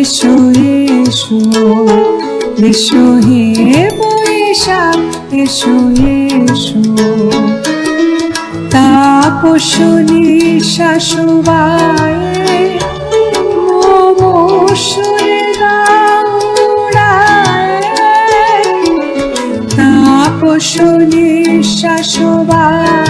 এসো এসো এসো হে বৈশাখ এসো এসো তাপসনী শাশুবায়ে মোমসুরে তাপসনী শাশুবায়ে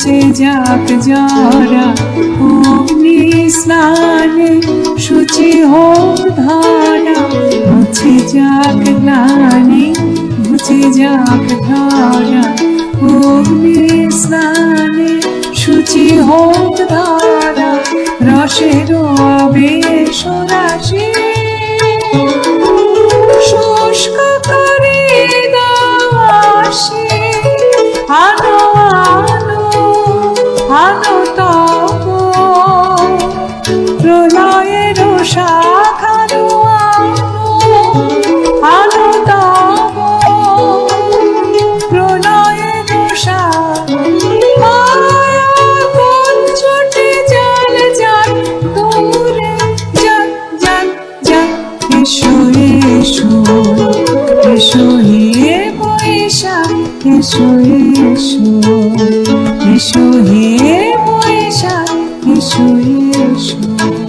ঘুচে যাক জরা অগ্নি স্নানে সূচি হোক ধারা মুছে যাক গ্লানি ঘুচে যাক ধারা, অগ্নি স্নানে সূচি হোক ধারা, রসের আবেশ রাশি শুষ্ক করে দাসে আনো আনো তব প্রলয়ের আনো আনো তব প্রলয়ের ছোটে জাল যাক দূরে যাক যাক যাক এসো এসো এসো হে বৈশাখ এসো এসো এসো এসো বাঙালি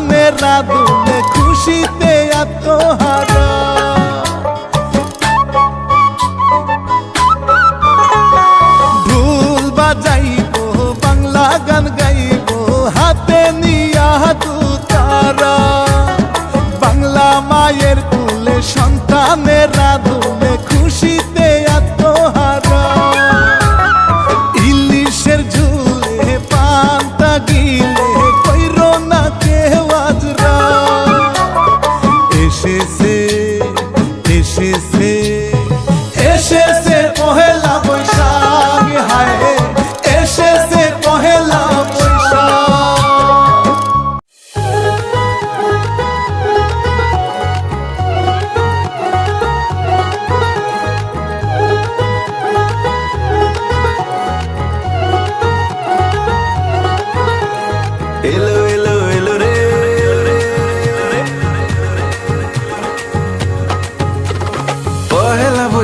মেরা দুলে খুশিতে আত্মহারা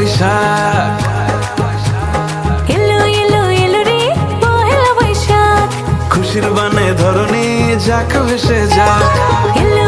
বৈশাখ। এলো এলো এলো রে পহেলা বৈশাখ। খুশির বানে যাক ভেসে যাক। এলো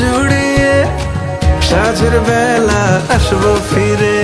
জুড়িয়ে সাজের বেলা আসব ফিরে।